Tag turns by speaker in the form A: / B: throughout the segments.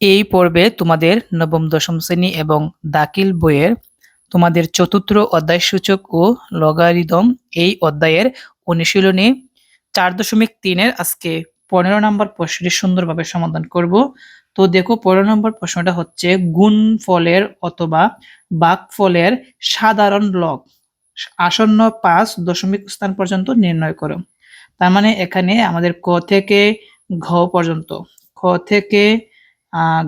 A: এই পর্বে তোমাদের নবম, দশম শ্রেণি এবং দাখিল বইয়ের তোমাদের চতুর্থ অধ্যায় সূচক ও লগারিদম এই অধ্যায়ের অনুশীলনে চার দশমিক তিনের আজকে পনেরো নম্বর প্রশ্নটি সুন্দরভাবে সমাধান করব। তো দেখো, পনেরো নম্বর প্রশ্নটা হচ্ছে, গুণ ফলের অথবা বাক ফলের সাধারণ লগ আসন্ন পাঁচ দশমিক স্থান পর্যন্ত নির্ণয় করো। তার মানে এখানে আমাদের ক থেকে ঘ পর্যন্ত, খ থেকে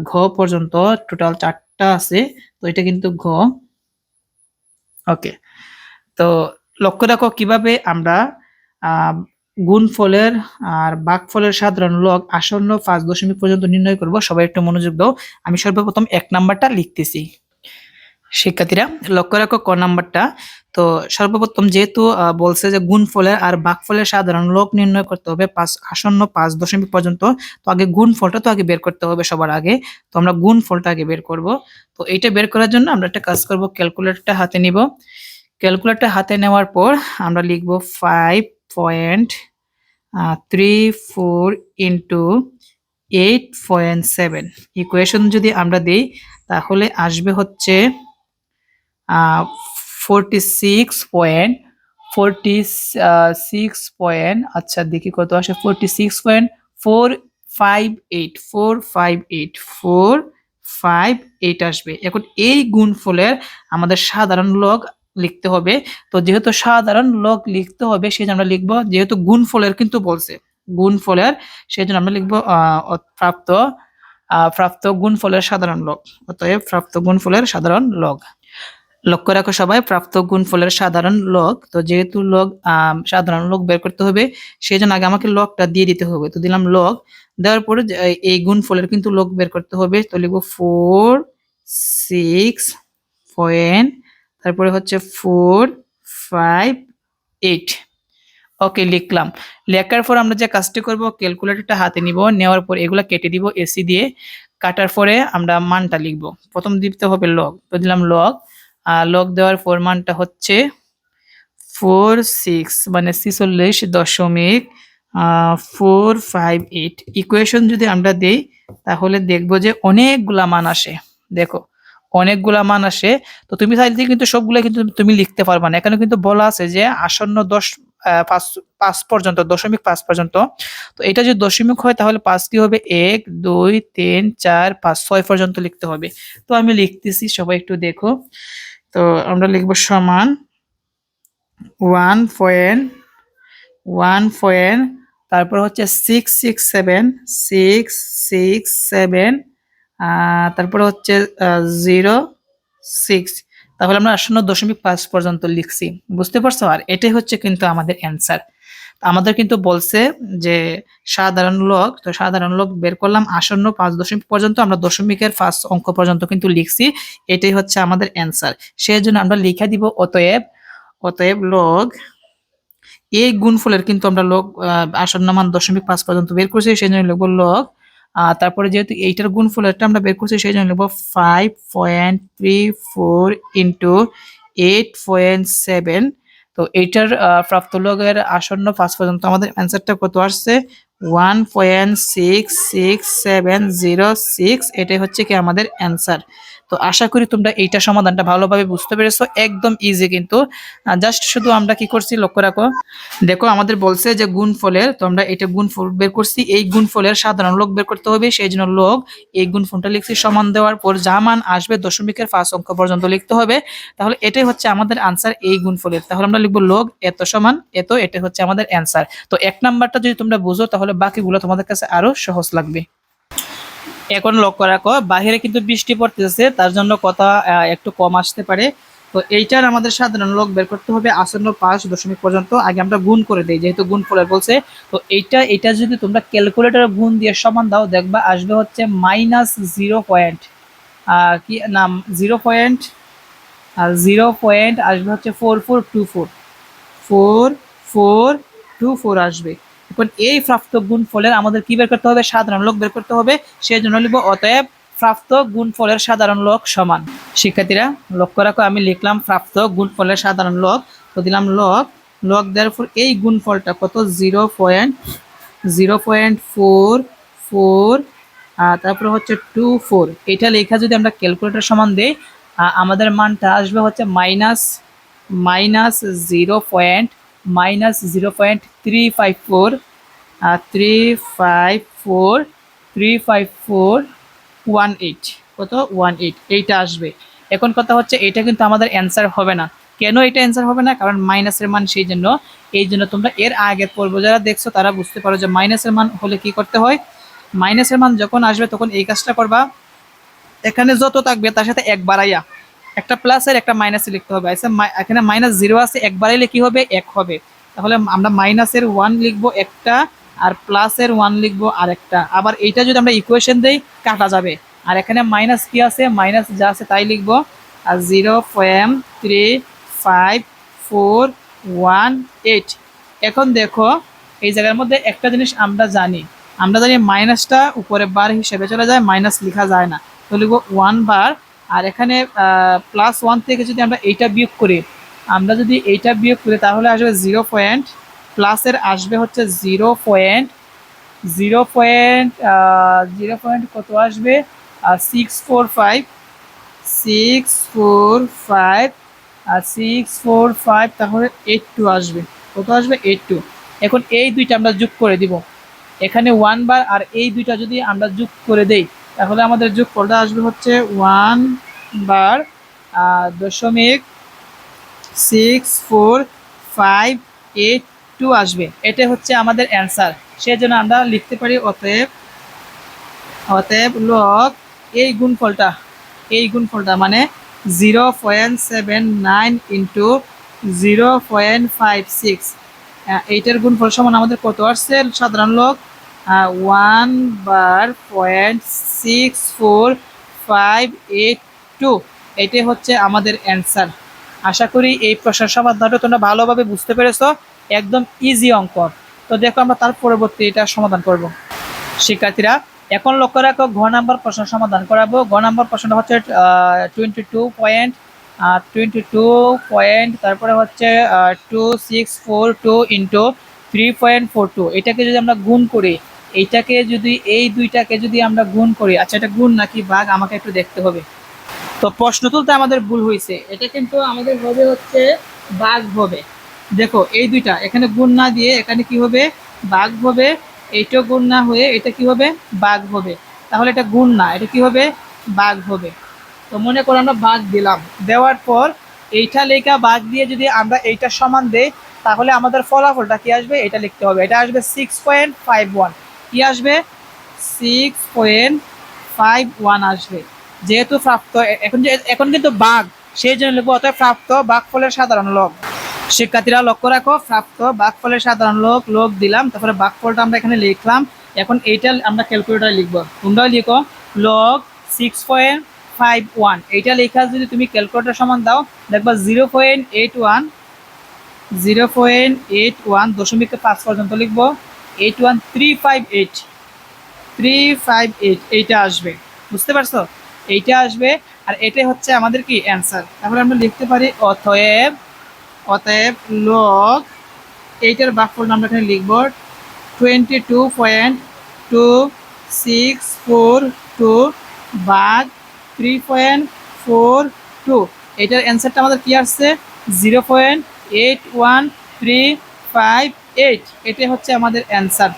A: ঘ পর্যন্ত টোটাল চারটা আছে তো এটা কিন্তু ঘ। ওকে তো লক্ষ্য রাখো কীভাবে আমরা আহ, গুণফলের আর বাঘফলের সাধারণ লগ আসন্ন পাঁচ দশমিক পর্যন্ত নির্ণয় করব সবাই একটু মনোযোগ দাও। আমি সর্বপ্রথম এক নাম্বারটা লিখতেছি। শিক্ষার্থীরা লক্ষ্য রাখো ক নাম্বারটা। তো সর্বপ্রথম যেহেতু বলছে যে গুণফলের আর বাঘফলের সাধারণ লোক নির্ণয় করতে হবে পাঁচ, আসন্ন পাঁচ দশমিক পর্যন্ত। তো আগে গুণফলটা তো আগে বের করতে হবে সবার আগে। তো আমরা গুণফলটা আগে বের করব। তো এইটা বের করার জন্য আমরা একটা কাজ করব, ক্যালকুলেটরটা হাতে নিব। ক্যালকুলেটর হাতে নেওয়ার পর আমরা লিখব five point three four into eight point seven equation যদি আমরা দিই, তাহলে আসবে হচ্ছে forty six point forty six point আচ্ছা দেখি কত আসে? Forty six point four five eight four five eight four five eight আসবে। এখন এই গুণফলের আমাদের সাধারণ লগ লিখতে হবে। তো যেহেতু সাধারণ লগ লিখতে হবে সেই জন্য আমরা লিখব, যেহেতু গুণফলের কিন্তু বলছে, গুণফলের সেই জন্য আমরা লিখব প্রাপ্ত প্রাপ্ত গুণফলের সাধারণ লগ অতএব প্রাপ্ত গুণফলের সাধারণ লগ লক্ষ্য রাখো সবাই, প্রাপ্ত গুণফলের সাধারণ লগ। তো যেহেতু লগ সাধারণ লগ বের করতে হবে সেই জন্য আগে আমাকে লগটা দিয়ে দিতে হবে। তো দিলাম লগ, দেওয়ার পরে এই- গুণফলের কিন্তু লগ বের করতে হবে। তো লিখব ফোর সিক্স পয়েন্ট, তারপরে হচ্ছে ফোর ফাইভ এইট। ওকে, লিখলাম। লেখার পর আমরা যে কাজটি করব, ক্যালকুলেটরটা হাতে নিব, নেওয়ার পর এগুলো কেটে দিব এসি দিয়ে। কাটার পরে আমরা মানটা লিখব। প্রথম দিতে হবে লগ, তো দিলাম লগ। লগ দেওয়ার পর মানটা হচ্ছে ফোর সিক্স মানে ছিচল্লিশ দশমিক ফোর ফাইভ এইট ইকুয়েশন যদি আমরা দেই, তাহলে দেখব যে অনেকগুলা মান আসে। দেখো, অনেকগুলা মান আসে। তো তুমি চাইলে কিন্তু সবগুলো কিন্তু তুমি লিখতে পারবা না। এখানে কিন্তু বলা আছে যে আসন্ন দশ পাঁচ পাঁচ পর্যন্ত, দশমিক পাঁচ পর্যন্ত। তো এটা যদি দশমিক হয়, তাহলে পাঁচ কি হবে? এক, দুই, তিন, চার, পাঁচ, ছয় পর্যন্ত লিখতে হবে। তো আমি লিখতেছি, সবাই একটু দেখো। তো আমরা লিখব সমান ওয়ান পয়েন্ট ওয়ান পয়েন্ট তারপর হচ্ছে six six, seven, six six, seven তারপরে হচ্ছে জিরো, সিক্স। তাহলে আমরা আসন্ন দশমিক পাঁচ পর্যন্ত লিখছি। বুঝতে পারছ? আর এটাই হচ্ছে কিন্তু আমাদের অ্যান্সার আমাদের কিন্তু বলছে যে সাধারণ লগ তো সাধারণ লগ বের করলাম আসন্ন পাঁচ দশমিক পর্যন্ত আমরা দশমিকের ফার্স্ট অঙ্ক পর্যন্ত কিন্তু লিখছি এটাই হচ্ছে আমাদের অ্যান্সার সেই জন্য আমরা লিখে দিব অতএব অতএব লগ এই গুণফলের কিন্তু আমরা আহ, আসন্ন মান দশমিক পাঁচ পর্যন্ত বের করছি সেই জন্য লিখব লগ তারপরে যেহেতু এইটার গুণ গুণফলেরটা আমরা বের করছি সেই জন্য লিখব five point three four into eight point seven তো এইটার আহ, প্রাপ্ত লগের আসন্ন পাঁচ পর্যন্ত আমাদের অ্যান্সারটা কত আসছে? One point six six seven zero six এটাই হচ্ছে কি আমাদের অ্যান্সার তো আশা করি তোমরা এইটা সমাধানটা ভালোভাবে বুঝতে পেরেছ। একদম ইজি কিন্তু। জাস্ট শুধু আমরা কি করছি, লক্ষ্য রাখো। দেখো, আমাদের বলছে যে গুণফলের তো আমরা এটা গুণফল বের করছি, এই গুণ ফলের সাধারণ লোক বের করতে হবে। সেই জন্য লোক এই গুণফলটা লিখছি সমান দেওয়ার পর যা মান আসবে দশমিকের পাঁচ অঙ্ক পর্যন্ত লিখতে হবে। তাহলে এটাই হচ্ছে আমাদের আনসার এই গুণ ফলের। তাহলে আমরা লিখব লোক এত সমান, এত এটা হচ্ছে আমাদের অ্যান্সার তো এক নাম্বারটা যদি তোমরা বুঝো, তাহলে বাকিগুলো তোমাদের কাছে আরও সহজ লাগবে। এখন লক্ষ্য রাখো। বাহিরে কিন্তু বৃষ্টি পড়তেছে, তার জন্য কথা একটু কম আসতে পারে। তো এইটার আমাদের সাধারণ লোক বের করতে হবে আসন্ন পাঁচ দশমিক পর্যন্ত। আগে আমরা গুণ করে দিই, যেহেতু গুণ ফলের বলছে। তো এইটা এটা যদি তোমরা ক্যালকুলেটর গুণ দিয়ে সমান দাও, দেখবা আসবে হচ্ছে মাইনাস জিরো পয়েন্ট কি নাম? জিরো পয়েন্ট আর জিরো পয়েন্ট আসবে হচ্ছে four four two four four four two four আসবে। এখন এই প্রাপ্ত গুণফলের আমাদের কি বের করতে হবে? সাধারণ লগ বের করতে হবে। সেই জন্য লিখব, অতএব প্রাপ্ত গুণফলের সাধারণ লগ সমান। শিক্ষার্থীরা, লক্ষ্য রাখো, আমি লিখলাম প্রাপ্ত গুণফলের সাধারণ লগ তো দিলাম লগ লগ দেওয়ার পর এই গুণফলটা কত? Zero point zero point four four তারপরে হচ্ছে টু ফোর। এটা লেখা যদি আমরা ক্যালকুলেটর সমান দিই আমাদের মানটা আসবে হচ্ছে minus minus zero point minus zero point three five four three five four three five four one eight কত? ওয়ান এইট এইটা আসবে। এখন কথা হচ্ছে এটা কিন্তু আমাদের অ্যান্সার হবে না। কেন এটা অ্যান্সার হবে না? কারণ মাইনাসের মান সেই জন্য। এই জন্য তোমরা এর আগের পর্ব যারা দেখছ, তারা বুঝতে পারো যে মাইনাসের মান হলে কি করতে হয়? মাইনাসের মান যখন আসবে, তখন এই কাজটা করবা। এখানে যত থাকবে, তার সাথে এক বাড়াইয়া। একটা প্লাসের একটা মাইনাসে লিখতে হবে। আচ্ছা এখানে মাইনাস জিরো আছে এক বাড়াইলে কি হবে? এক হবে। তাহলে আমরা মাইনাসের ওয়ান লিখব একটা, আর প্লাসের ওয়ান লিখব আর একটা আবার এইটা যদি আমরা ইকুয়েশন দেই, কাটা যাবে। আর এখানে মাইনাস কি আছে? মাইনাস যা আছে তাই লিখব। আর zero point three five four one eight এখন দেখো, এই জায়গার মধ্যে একটা জিনিস আমরা জানি। আমরা জানি মাইনাসটা উপরে বার হিসেবে চলে যায় মাইনাস লেখা যায় না। তো লিখব ওয়ান বার আর এখানে প্লাস ওয়ান থেকে যদি আমরা এইটা বিয়োগ করি, আমরা যদি এইটা বিয়োগ করি, তাহলে আসবে জিরো পয়েন্ট প্লাসের আসবে হচ্ছে zero point zero point zero point কত আসবে? Six four five six four five আর সিক্স ফোর ফাইভ তাহলে এইট টু আসবে। কত আসবে? এইট টু এখন এই দুইটা আমরা যোগ করে দিব। এখানে ওয়ান বার আর এই দুইটা যদি আমরা যোগ করে দেই তাহলে আমাদের যোগ ফলটা আসবে হচ্ছে ওয়ান বার দশমিক six four five eight two আসবে। এটা হচ্ছে আমাদের অ্যান্সার। সেজন্য আমরা লিখতে পারি, অতএব অতএব লক এই গুণ গুণফলটা, এই গুণ গুণফলটা মানে zero point seven nine into zero point five six. এইটার গুণফল সমান আমাদের কত আসছে? সাধারণ লোক one bar point six four five eight two এটাই হচ্ছে আমাদের অ্যান্সার আশা করি এই প্রশ্নের সমাধানটা তোমরা ভালোভাবে বুঝতে পেরেছ। একদম ইজি অঙ্ক। তো দেখো আমরা তার পরবর্তী এটা সমাধান করব। শিক্ষার্থীরা, এখন লক্ষ্য রাখো, ঘ নাম্বার প্রশ্ন সমাধান করাবো। ঘ নাম্বার প্রশ্নটা হচ্ছে twenty two point twenty two point তারপরে হচ্ছে two six four two into three point four two এটাকে যদি আমরা গুণ করি এইটাকে যদি, এই দুইটাকে যদি আমরা গুণ করি আচ্ছা এটা গুণ নাকি ভাগ? আমাকে একটু দেখতে হবে। তো প্রশ্ন তুলতে আমাদের ভুল হয়েছে। এটা কিন্তু আমাদের হবে হচ্ছে বাঘ হবে। দেখো, এই দুইটা, এখানে গুণ না দিয়ে এখানে কি হবে? বাঘ হবে। এইটা গুণ না হয়ে এটা কি হবে? বাঘ হবে। তাহলে এটা গুণ না, এটা কি হবে? বাঘ হবে। তো মনে করো আমরা বাঘ দিলাম। দেওয়ার পর এইটা লেখা বাঘ দিয়ে যদি আমরা এইটা সমান দেই, তাহলে আমাদের ফলাফলটা কি আসবে? এটা লিখতে হবে। এটা আসবে সিক্স পয়েন্ট ফাইভ ওয়ান কি আসবে? সিক্স পয়েন্ট ফাইভ ওয়ান আসবে। যেহেতু প্রাপ্ত, এখন এখন কিন্তু বাঘ, সেই জন্য লিখব অতএব প্রাপ্ত বাঘ ফলের সাধারণ লগ শিক্ষার্থীরা লক্ষ্য রাখো, প্রাপ্ত বাঘ ফলের সাধারণ লোক লোক দিলাম, তারপরে বাঘ ফলটা আমরা এখানে লিখলাম। এখন এইটা আমরা ক্যালকুলেটারে লিখব। তোমরাও লিখো log six point five one এইটা লেখা যদি তুমি ক্যালকুলেটার সমান দাও, দেখবা zero point eight one zero point eight one দশমিক পাঁচ পর্যন্ত লিখব। Eight one three five eight three five eight এইটা আসবে। বুঝতে পারছ? এইটা আসবে, আর এটাই হচ্ছে আমাদের কি অ্যান্সার তাহলে আমরা লিখতে পারি, অতএব অতএব লগ এইটার বাকফল আমরা এখানে লিখব twenty two point two six four two বাঘ থ্রি পয়েন্ট ফোর টু এটার অ্যান্সারটা আমাদের কি আসছে? Zero point eight one three five eight এটাই হচ্ছে আমাদের অ্যান্সার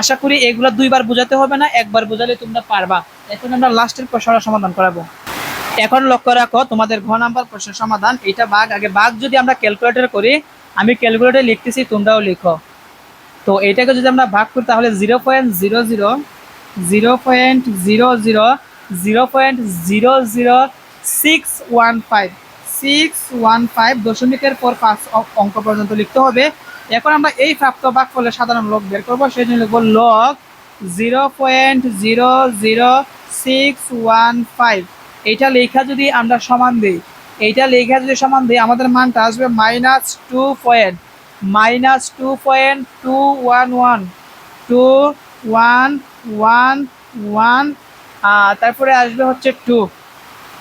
A: আশা করি এগুলো দুইবার বোঝাতে হবে না, একবার বোঝালে তোমরা পারবা। এখন আমরা লাস্টের প্রশ্নটা সমাধান করাবো। এখন লক্ষ্য রাখো, তোমাদের ঘ নাম্বার প্রশ্নের সমাধান এটা বাঘ। আগে বাঘ যদি আমরা ক্যালকুলেটর করি, আমি ক্যালকুলেটর লিখতেছি, তোমরাও লিখো। তো এটাকে যদি আমরা ভাগ করি, তাহলে zero point zero zero zero point zero zero zero point zero zero six one five six one five দশমিকের পর পাঁচ অঙ্ক পর্যন্ত লিখতে হবে। এখন আমরা এই প্রাপ্ত ভাগ ফলে সাধারণ লগ বের করব সেই জন্য লিখব log zero point zero zero six one five এইটা লেখা যদি আমরা সমান দিই, এইটা লেখা যদি সমান দিই, আমাদের মানটা আসবে minus two point minus two point two one one two one one one তারপরে আসবে হচ্ছে টু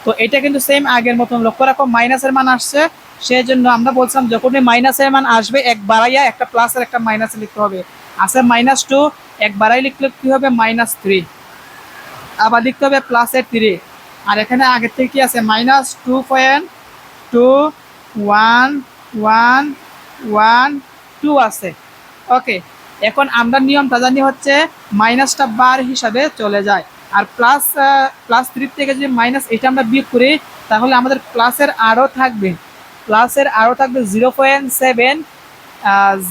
A: তো এটা কিন্তু সেম আগের মতন লক্ষ্য রাখো মাইনাসের মান আসছে। সেই জন্য আমরা বলছিলাম যখনই মাইনাসের মান আসবে, এক বাড়াইয়া একটা প্লাস আর একটা মাইনাস লিখতে হবে। আছে মাইনাস টু এক বাড়াই লিখলে কী হবে? মাইনাস থ্রি আবার লিখতে হবে প্লাসের থ্রি আর এখানে আগের থেকে কি আছে? Minus two point two one one one two আছে। ওকে এখন আমরা নিয়মটা জানি হচ্ছে মাইনাসটা বার হিসাবে চলে যায়। আর প্লাস প্লাস থ্রি থেকে যদি মাইনাস এটা আমরা বিয়োগ করি, তাহলে আমাদের প্লাসের আরও থাকবে। প্লাসের আরও থাকবে zero point seven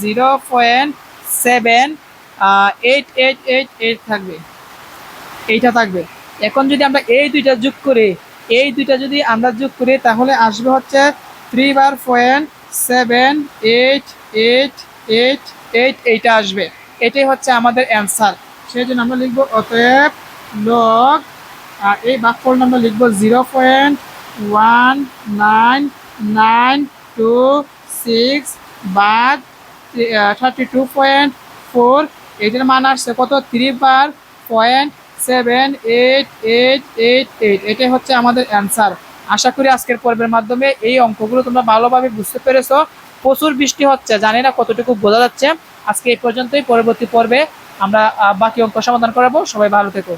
A: zero point seven eight eight eight eight থাকবে। এইটা থাকবে। এখন যদি আমরা এই দুইটা যোগ করি, এই দুইটা যদি আমরা যোগ করি, তাহলে আসবে হচ্ছে three bar point seven eight eight eight eight এইটা আসবে। এটাই হচ্ছে আমাদের অ্যান্সার সেই জন্য আমরা লিখব, অতএব লগ আর এই বাক্যফল আমরা লিখব zero point one nine nine two six বাদ থার্টি টু পয়েন্ট ফোর এটার মান আসছে কত? Three bar point seven eight eight eight eight এটাই হচ্ছে আমাদের অ্যান্সার আশা করি আজকের পর্বের মাধ্যমে এই অঙ্কগুলো তোমরা ভালোভাবে বুঝতে পেরেছ। প্রচুর বৃষ্টি হচ্ছে, জানি না কতটুকু বোঝা যাচ্ছে। আজকে এই পর্যন্তই, পরবর্তী পর্বে আমরা বাকি অঙ্ক সমাধান করাবো। সবাই ভালো থেকো।